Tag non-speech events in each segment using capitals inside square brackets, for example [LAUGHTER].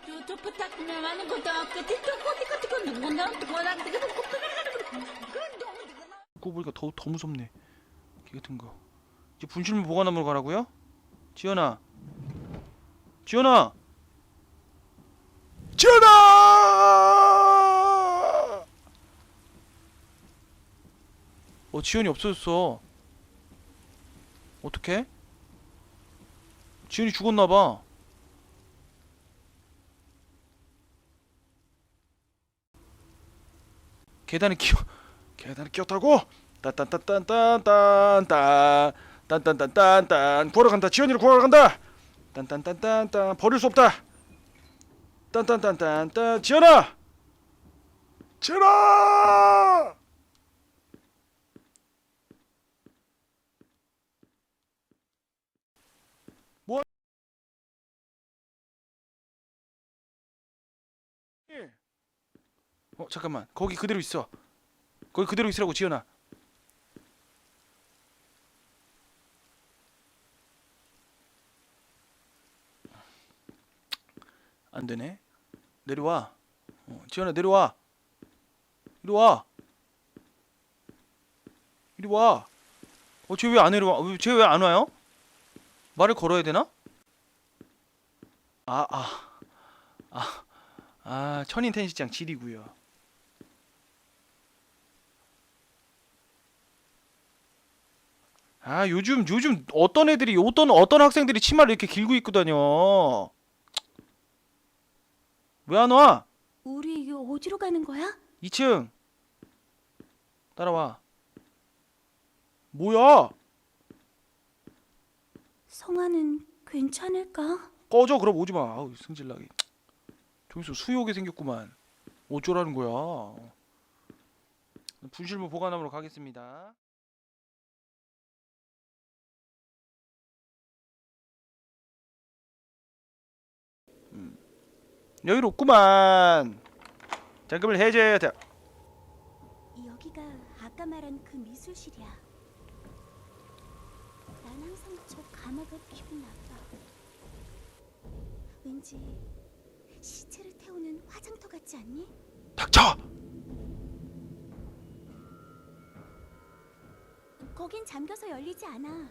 그 듣고 보니까 더, 더 무섭네. 개 같은 거. 이제 분실물 보관함으로 가라고요? 지연아. 지연아! 지연아! 어 지연이 없어졌어. 어떡해? 지연이 죽었나봐 계단에 끼어 계단에 끼었다고? 딴딴딴딴딴딴 딴딴딴딴딴. 구하러 간다. 지연이를 구하러 간다. 딴딴딴딴딴. 버릴 수 없다. 딴딴딴딴딴. 지연아! 지연아 어 잠깐만 거기 그대로 있어 거기 그대로 있으라고 지연아 안 되네. 내려와. 어, 지연아 내려와. 이리 와. 이리 와. 어, 쟤 왜 안 내려와? 쟤 왜 안 와요? 말을 걸어야 되나? 아, 아. 아. 아, 천인 텐시장 질이고요. 아, 요즘 요즘 어떤 애들이 어떤 어떤 학생들이 치마를 이렇게 길고 입고 다녀. 왜 안 와? 우리 이거 어디로 가는 거야? 2층 따라와 뭐야 성아는 괜찮을까? 꺼져 그럼 오지마 아우 승질나게 좀 있어 수요게 생겼구만 어쩌라는 거야 분실물 보관함으로 가겠습니다 여유롭구만 잠금을 해제해야 돼 여기가 아까 말한 그 미술실이야. 난 항상 저 감옥을 기분 나빠. 왠지 시체를 태우는 화장터 같지 않니? 닥쳐 거긴 잠겨서 열리지 않아.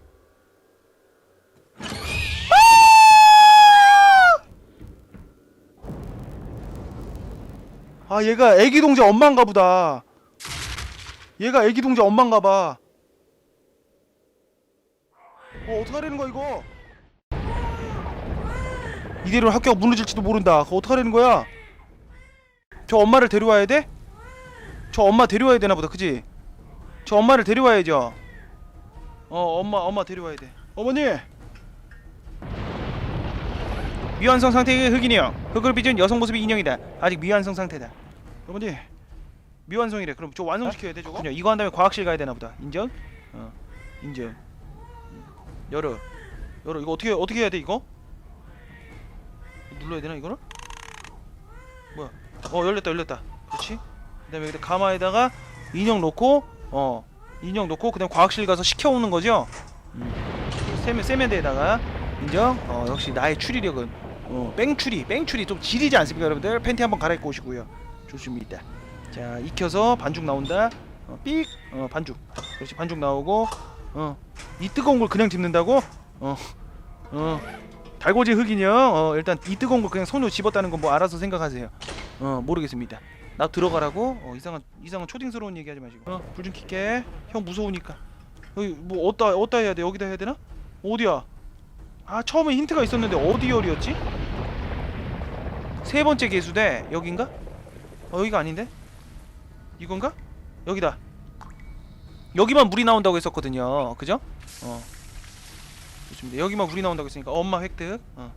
아 얘가 애기 동자 엄마인가 보다. 얘가 애기 동자 엄마인가 봐. 어, 어떡하라는 거야 이거? 이대로 학교가 무너질지도 모른다. 그거 어떡하라는 거야? 저 엄마를 데려와야 돼? 저 엄마 데려와야 되나 보다 그지? 저 엄마를 데려와야죠. 어 엄마 엄마 데려와야 돼. 어머니 미완성 상태의 흑인이요. 흑을 빚은 여성 모습의 인형이다. 아직 미완성 상태다. 어머니 미완성이래. 그럼 저 완성시켜야 돼 저거? 그냥 이거 한 다음에 과학실 가야 되나 보다. 인정? 어 인정. 음. 열어. 열어. 이거 어떻게 어떻게 해야 돼 이거? 눌러야 되나 이거를? 뭐야? 어 열렸다 열렸다. 그렇지? 그 다음에 여기다 가마에다가 인형 놓고 어 인형 놓고 그 다음 과학실 가서 시켜오는 거죠? 음. 세면 세면대에다가. 인정? 어 역시 나의 추리력은 어 뺑추리 뺑추리 좀 지리지 않습니까 여러분들? 팬티 한번 갈아입고 오시고요. 좋습니다. 자 익혀서 반죽 나온다. 어, 삑! 어, 반죽. 그렇지 반죽 나오고 어 이 뜨거운 걸 그냥 집는다고? 어 어 달고지 흑인이요 어 일단 이 뜨거운 걸 그냥 손으로 집었다는 건 뭐 알아서 생각하세요. 어 모르겠습니다. 나 들어가라고? 어 이상한 이상한 초딩스러운 얘기하지 마시고. 어 불 좀 켤게. 형 무서우니까. 여기 뭐 어디다 어디다 해야 돼? 여기다 해야 되나? 어디야? 아 처음에 힌트가 있었는데 어디 열이었지 세 번째 개수대 여긴가? 어 여기가 아닌데? 이건가? 여기다. 여기만 물이 나온다고 했었거든요. 그죠? 어. 좋습니다. 여기만 물이 나온다고 했으니까 엄마 획득. 어.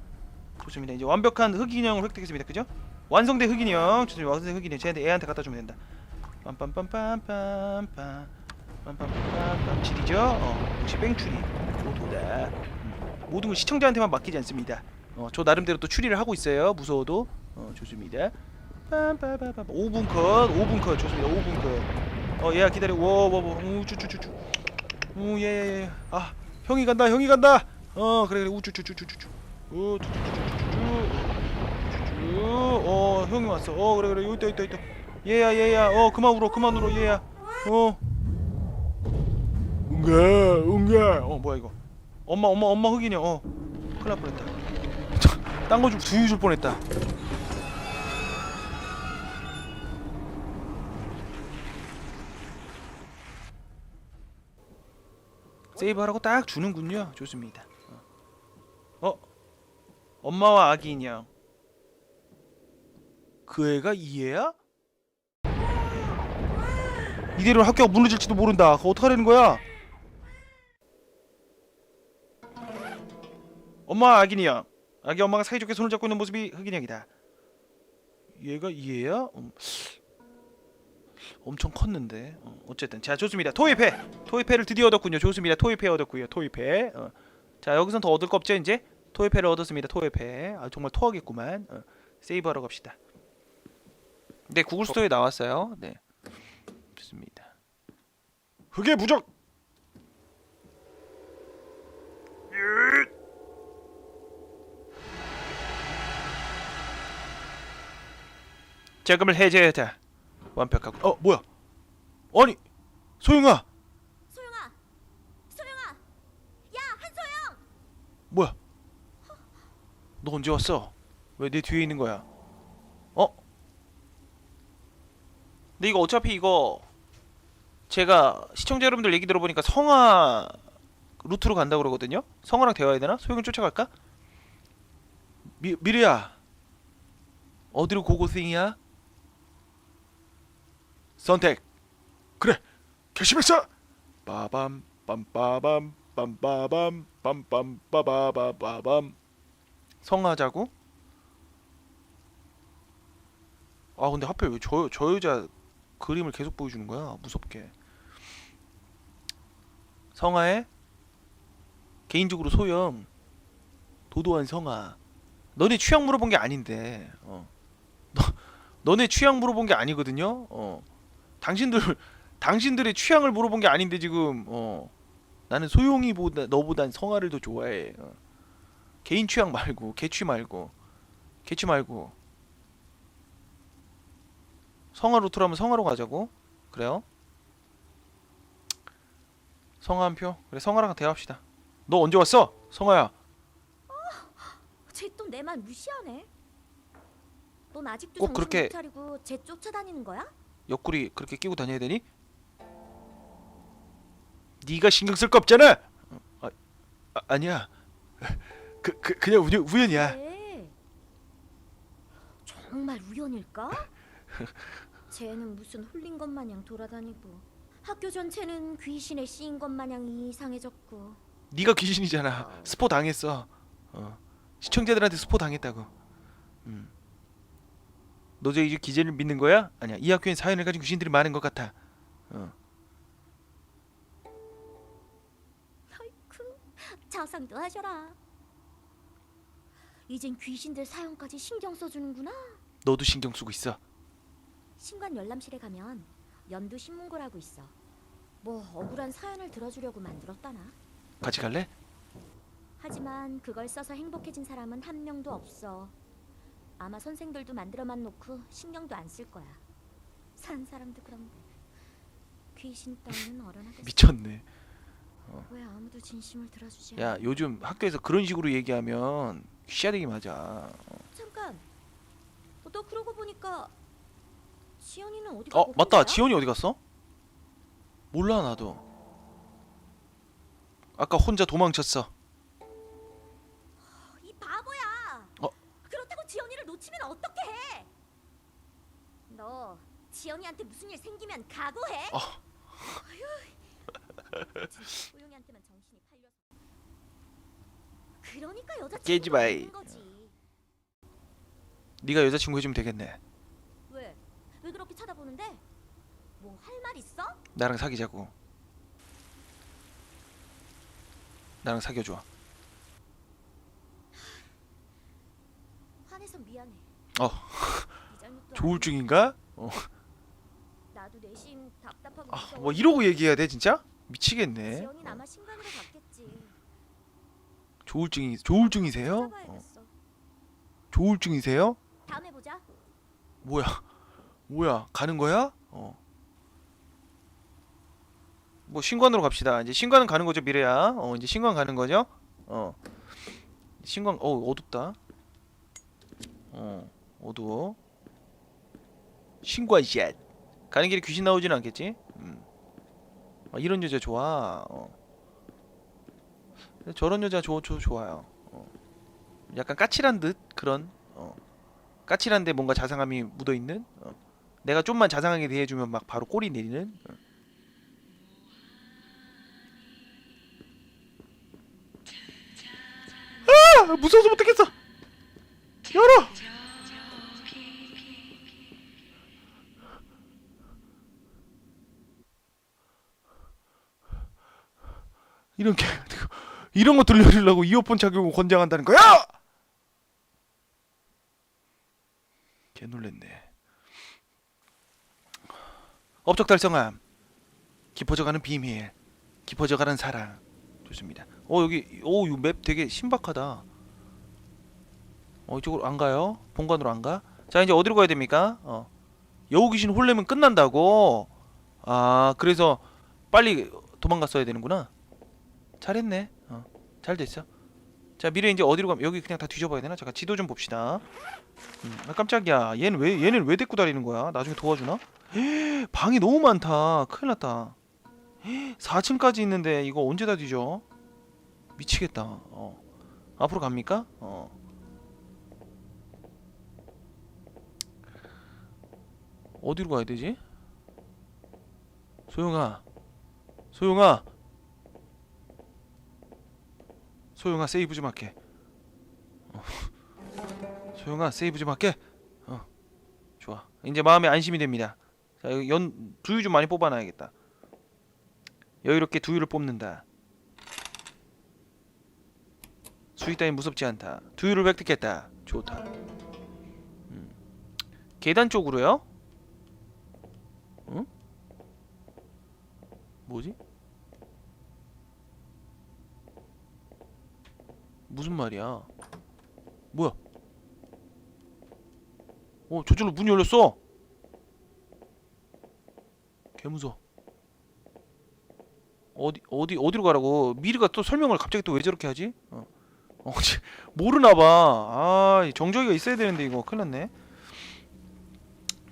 좋습니다. 이제 완벽한 흑인형을 획득했습니다. 그죠? 완성된 흑인형. 좋습니다. 완성된 흑인형. 쟤한테 애한테 갖다 주면 된다. 빰빰빰빰빰빰. 빰빰빰빰빰. 질이죠? 어. 역시 뺑추리. 오도다. 음. 모든 걸 시청자한테만 맡기지 않습니다. 어저 나름대로 또 추리를 하고 있어요. 무서워도 어 좋습니다 빰빠바바 5분 컷 5분 컷 좋습니다 5분 컷 어 얘야 기다려 워 워 워 우 쭈쭈쭈쭈 우 예 예 예 아 형이 간다 형이 간다 어 그래 그래 우 쭈쭈쭈쭈쭈 우쭈쭈쭈쭈쭈 우쭈쭈 어 형이 왔어 어 그래 그래 여기 있다 있다 있다 얘야 얘야 어 그만 울어 그만 울어 얘야 어 응가 응가 어 뭐야 이거 엄마 엄마 엄마 흑인이야 어 큰일 날 뻔했다 딴거좀 두유 줄 뻔했다 세이브하라고 딱 주는군요 좋습니다 어, 어? 엄마와 아기 인형 그 애가 이 애야? 이대로 학교가 무너질지도 모른다. 그거 어떡하라는 거야? 엄마 아기니야. 아기 엄마가 사이좋게 손을 잡고 있는 모습이 흑인 형이다. 얘가 이 애야? 음, 엄청 컸는데. 어, 어쨌든 자 좋습니다. 토이패. 토이패를 드디어 얻었군요. 좋습니다. 토이패 얻었고요. 토이패. 어. 자 여기선 더 얻을 거 없죠 이제? 토이패를 얻었습니다. 토이패. 아 정말 토하겠구만. 어. 세이브하러 갑시다. 네 구글 스토어에 나왔어요. 네 좋습니다. 흑의 부적. 자금을 해제하자. 완벽하고. 어 뭐야? 아니 소영아 소영아, 소영아, 야 한소영. 뭐야? 너 언제 왔어? 왜 내 뒤에 있는 거야? 어? 근데 이거 어차피 이거 제가 시청자 여러분들 얘기 들어보니까 성화 루트로 간다 고 그러거든요. 성화랑 대화해야 되나? 소영이 쫓아갈까? 미 미리야 어디로 고고싱이야? 선택. 그래 결심했어. 빠밤 빰빠밤 빰빠밤 빰빰빠바바바밤. 성하자고? 아 근데 하필 왜저 저 여자 그림을 계속 보여주는 거야? 무섭게. 성하에 개인적으로 소영 도도한 성하. 너네 취향 물어본 게 아닌데. 어. 너, 너네 취향 물어본 게 아니거든요? 어. 당신들 [LAUGHS] 당신들의 취향을 물어본 게 아닌데 지금 어. 나는 소영이보다 너보단 성하를 더 좋아해 어. 개인 취향 말고 개취 말고 개취 말고 성화 루트로 하면 성화로 가자고 그래요? 성화 한 표? 그래 성화랑 대화합시다 너 언제 왔어? 성화야 쟤 또 내 말 무시하네. 넌 아직도 꼭 정신 그렇게- 못 차리고 쟤 쫓아다니는 거야? 옆구리 그렇게 끼고 다녀야 되니? 네가 신경 쓸 거 없잖아 어, 아, 아 아 니야 그, 그 그냥 우연, 우연이야 네. 정말 우연일까? 쟤는 무슨 홀린 것 마냥 돌아다니고 학교 전체는 귀신에 씌인 것 마냥 이상해졌고 네가 귀신이잖아. 스포 당했어. 어. 시청자들한테 스포 당했다고. 음. 너저 이제 기재를 믿는 거야? 아니야. 이 학교엔 사연을 가진 귀신들이 많은 것 같아. 어. 아이쿠 자상도 하셔라 이젠 귀신들 사연까지 신경 써주는구나 너도 신경 쓰고 있어. 신관 열람실에 가면 연두 신문고라고 있어 뭐 억울한 사연을 들어주려고 만들었다나 같이 갈래? 하지만 그걸 써서 행복해진 사람은 한 명도 없어. 아마 선생들도 만들어만 놓고 신경도 안 쓸 거야. 산 사람도 그런데 귀신 따위는 얼어나겠어. 미쳤네. 왜 아무도 진심을 들어주지 야, 않아? 요즘 학교에서 그런 식으로 얘기하면 휘야되기 맞아. 잠깐. 어, 너 그러고 보니까 지연이는 어디 어, 맞다. 지원이 어디 갔어? 몰라 나도. 아까 혼자 도망쳤어. 놓치면 어떻게 해? 너 지연이한테 무슨 일 생기면 각오해. 어. 소영이한테만 정신이 팔려서. 그러니까 여자 깨지 마이. 거지. 네가 여자친구 해주면 되겠네. 왜? 왜 그렇게 쳐다보는데? 뭐 할 말 있어? 나랑 사귀자고. 나랑 사귀어줘. 화내서 미안해. 어. 조울증인가? 어. 나도 내심 답답하고 아, 무서워. 뭐 이러고 얘기해야 돼 진짜? 미치겠네. 아마 갔겠지. 조울증이 조울증이세요? 어. 찾아봐야겠어. 조울증이세요? 다음에 보자. 뭐야? 뭐야? 가는 거야? 어. 뭐 신관으로 갑시다. 이제 신관은 가는 거죠, 미래야. 어, 이제 신관 가는 거죠? 어. 신관 어, 어둡다. 어, 어두워. 신관샷. 가는 길에 귀신 나오진 않겠지? 음. 아, 이런 여자 좋아. 어. 저런 여자 좋, 좋, 좋아요. 어. 약간 까칠한 듯 그런 어. 까칠한데 뭔가 자상함이 묻어 있는. 어. 내가 좀만 자상하게 대해주면 막 바로 꼬리 내리는. 어. 아 무서워서 못하겠어. 열어. 이런 게 [LAUGHS] 이런 거 들려주려고 이어폰 착용을 권장한다는 거야? 개 놀랬네. 업적 달성함. 깊어져가는 비밀. 깊어져가는 사랑. 좋습니다. 어 여기 오이맵 되게 신박하다. 어 이쪽으로 안 가요? 본관으로 안 가? 자 이제 어디로 가야 됩니까? 어 여우 귀신 홀레면 끝난다고. 아 그래서 빨리 도망갔어야 되는구나. 잘했네. 어, 잘 됐어. 자 미래 이제 어디로 가면 여기 그냥 다 뒤져봐야 되나? 잠깐 지도 좀 봅시다. 음, 아 깜짝이야. 얘는 왜 얘는 왜 데리고 다니는 거야? 나중에 도와주나? 방이 너무 많다. 큰일 났다. 4층까지 있는데 이거 언제 다 뒤져? 미치겠다. 어. 앞으로 갑니까? 어. 어디로 가야 되지? 소영아. 소영아. 소영아 세이브 좀 할게. 어. 소영아 세이브 좀 할게. 어. 좋아. 이제 마음에 안심이 됩니다. 자, 연 두유 좀 많이 뽑아 놔야겠다. 여유롭게 두유를 뽑는다. 수익 따위 무섭지 않다. 두유를 획득했다. 좋다. 음. 계단 쪽으로요? 응? 뭐지? 무슨 말이야? 뭐야? 어, 저절로 문이 열렸어. 개 무서워. 어디 어디 어디로 가라고? 미르가 또 설명을 갑자기 또 왜 저렇게 하지? 어, 어 [LAUGHS] 씨, 모르나 봐. 아, 정적이가 있어야 되는데 이거 큰일 났네.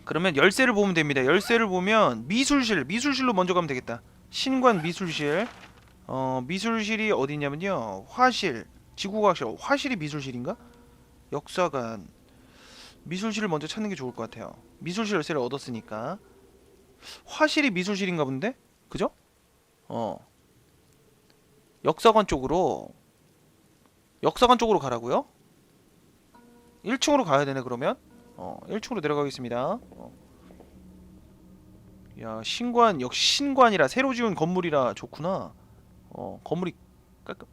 그러면 열쇠를 보면 됩니다. 열쇠를 보면 미술실, 미술실로 먼저 가면 되겠다. 신관 미술실. 어, 미술실이 어디 있냐면요. 화실, 지구과학실. 어, 화실이 미술실인가? 역사관. 미술실을 먼저 찾는 게 좋을 것 같아요. 미술실 열쇠를 얻었으니까. 화실이 미술실인가 본데? 그죠? 어. 역사관 쪽으로 역사관 쪽으로 가라고요? 1층으로 가야 되네 그러면? 어, 1층으로 내려가겠습니다. 어. 야, 신관 역시 신관이라 새로 지은 건물이라 좋구나. 어, 건물이 깔끔.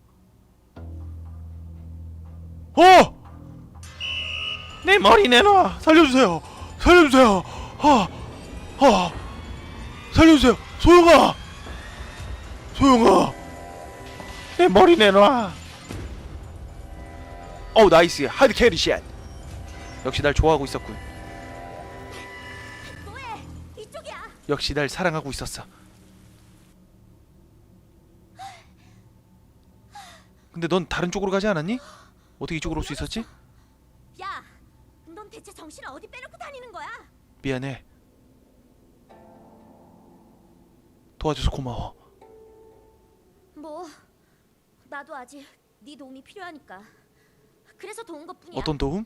어! 내 머리 내놔. 살려주세요. 살려주세요. 아, 아, 살려주세요. 소영아. 소영아 내 머리 내놔 어우 나이스 하드 캐리 샷 역시 날 좋아하고 있었군 뭐해? 이쪽이야. 역시 날 사랑하고 있었어 근데 넌 다른 쪽으로 가지 않았니? 어떻게 이쪽으로 올 수 있었지? 야, 넌 대체 정신을 어디 빼놓고 다니는 거야? 미안해 도와줘서 고마워 뭐 나도 아직 네 도움이 필요하니까. 그래서 도운 것뿐이야. 어떤 도움?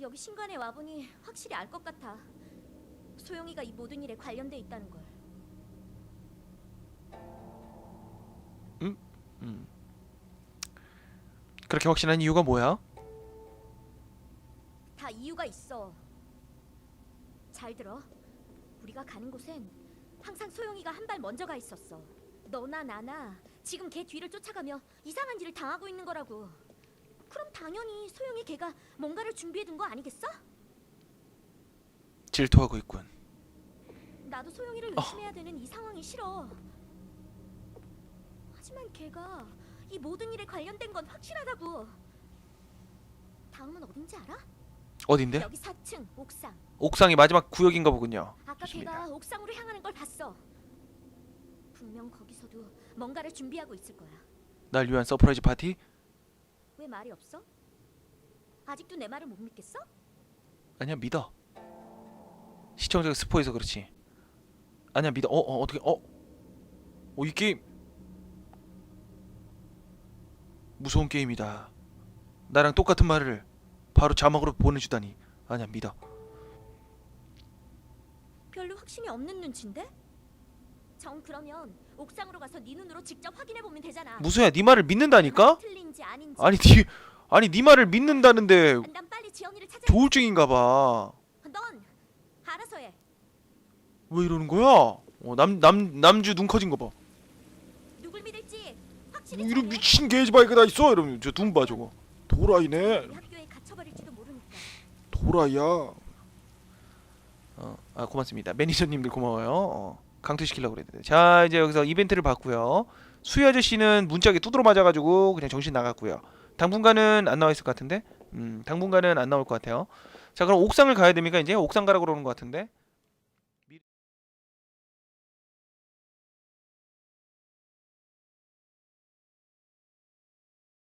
여기 신관에 와보니 확실히 알 것 같아. 소영이가 이 모든 일에 관련돼 있다는 걸. 음. 그렇게 확신한 이유가 뭐야? 다 이유가 있어. 잘 들어. 우리가 가는 곳엔 항상 소영이가 한 발 먼저 가 있었어. 너나 나나 지금 걔 뒤를 쫓아가며 이상한 일을 당하고 있는 거라고. 그럼 당연히 소영이 걔가 뭔가를 준비해 둔 거 아니겠어? 질투하고 있군 나도 소영이를 어. 의심해야 되는 이 상황이 싫어. 하지만 걔가 이 모든 일에 관련된 건 확실하다고. 다음은 어딘지 알아? 어딘데? 여기 4층 옥상. 옥상이 마지막 구역인가 보군요. 아까 좋습니다. 걔가 옥상으로 향하는 걸 봤어. 분명 거기서도 뭔가를 준비하고 있을 거야. 날 위한 서프라이즈 파티? 왜 말이 없어? 아직도 내 말을 못 믿겠어? 아니야 믿어. 시청자가 스포해서 그렇지. 아니야 믿어. 어, 어 어떻게 어? 어이 게임 무서운 게임이다. 나랑 똑같은 말을 바로 자막으로 보내주다니. 아니야 믿어. 별로 확신이 없는 눈치인데? 정 그러면 옥상으로 가서 네 눈으로 직접 확인해 보면 되잖아. 무소야 네 말을 믿는다니까? 틀린지 아닌지. 아니 네 아니 네 말을 믿는다는데 난 빨리 지영이를 찾아. 조울증인가 봐. 넌 알아서 해. 왜 이러는 거야? 어, 남, 남, 남주 눈 커진 거 봐. 누굴 믿을지 확실히 뭐 이런 정해. 미친 개지바이가 다 있어. 이러면 저눈봐 저거. 도라이네. 도라이야. 어, 아 고맙습니다. 매니저님들 고마워요. 어, 강퇴시키려고 그랬는데. 자 이제 여기서 이벤트를 봤고요. 수희 아저씨는 문짝에 두드러 맞아가지고 그냥 정신 나갔고요. 당분간은 안 나와 있을 것 같은데. 음, 당분간은 안 나올 것 같아요. 자 그럼 옥상을 가야 됩니까 이제 옥상 가라고 그러는 것 같은데.